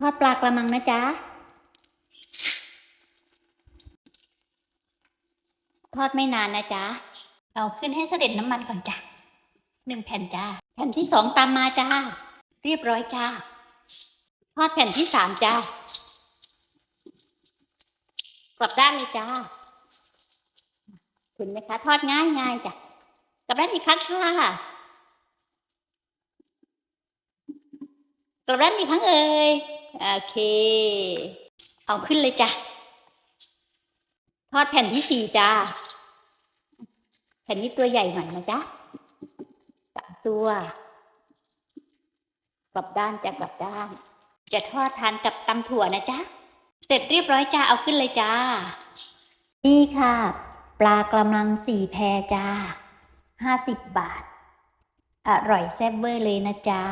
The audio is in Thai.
ทอดปลากระมังนะจ๊ะ ทอดไม่นานนะจ๊ะเอาขึ้นให้เสด็จน้ำมันก่อนจ้ะหนึ่งแผ่นจ้า แผ่นที่สองตามมาจ้า เรียบร้อยจ้า ทอดแผ่นที่สามจ้า กลับด้านเลยจ้าเห็นไหมคะ ทอดง่ายง่ายจ้ะ กลับด้านอีกครั้งค่ะกลับด้านอีกครั้งเอ่ย โอเค เอาขึ้นเลยจ้ะ ทอดแผ่นที่สี่จ้า แผ่นนี้ตัวใหญ่หน่อยนะจ๊ะสามตัว กลับด้านจะกลับด้าน จะทอดทานกับตำถั่วนะจ๊ะ เสร็จเรียบร้อยจ้า เอาขึ้นเลยจ้า นี่ค่ะ ปลากระมังสี่แพรจ้าห้าสิบบาท อร่อยแซ่บเวอร์เลยนะจ๊ะ